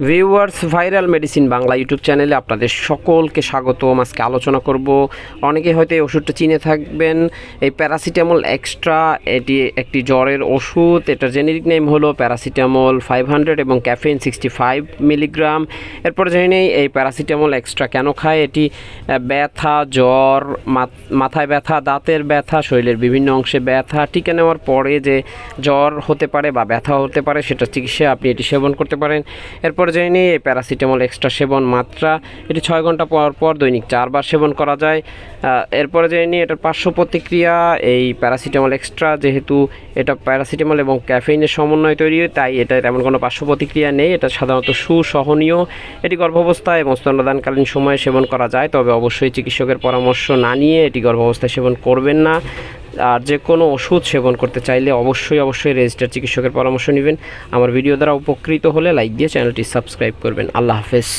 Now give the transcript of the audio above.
Viewers, Viral Medicine Bangla YouTube চ্যানেলে আপনাদের সকলকে স্বাগতম। আজকে আলোচনা করব অনেকে হয়তো এই ওষুধটা চিনে থাকবেন। এই প্যারাসিটামল এক্সট্রা, এটি একটি জ্বরের ওষুধ। এটার জেনেরিক নেম হলো প্যারাসিটামল ফাইভ হান্ড্রেড এবং ক্যাফেইন সিক্সটি ফাইভ মিলিগ্রাম। এরপর জেনে নেই, এই প্যারাসিটামল এক্সট্রা কেন খায়? এটি ব্যথা, জ্বর, মাথ- মাথায় ব্যথা, দাঁতের ব্যথা, শরীরের বিভিন্ন অংশে ব্যথা, টিকে নেওয়ার পরে যে জ্বর হতে পারে বা ব্যথা হতে পারে সেটা চিকিৎসা আপনি এটি সেবন করতে পারেন। এরপর জেনে নিয়ে এই প্যারাসিটামল এক্সট্রা সেবন মাত্রা এটি ছয় ঘণ্টা পর পর দৈনিক চারবার সেবন করা যায়। আহ, এরপরে জেনে নিই এটার পার্শ্ব প্রতিক্রিয়া এই প্যারাসিটামল এক্সট্রা যেহেতু এটা প্যারাসিটামল এবং ক্যাফেইনের সমন্বয় তৈরি হয় তাই এটা তেমন কোনো পার্শ্ব প্রতিক্রিয়া নেই। এটা সাধারণত সুসহনীয়। এটি গর্ভাবস্থায় এবং স্তন্যদানকালীন সময়ে সেবন করা যায় তবে অবশ্যই চিকিৎসকের পরামর্শ না নিয়ে এটি গর্ভাবস্থায় সেবন করবেন না। আর যে কোনো ওষুধ সেবন করতে চাইলে অবশ্যই অবশ্যই রেজিস্টার চিকিৎসকের পরামর্শ নেবেন। আমার ভিডিও দ্বারা উপকৃত হলে লাইক দিয়ে চ্যানেলটি সাবস্ক্রাইব করবেন। আল্লাহ হাফেজ।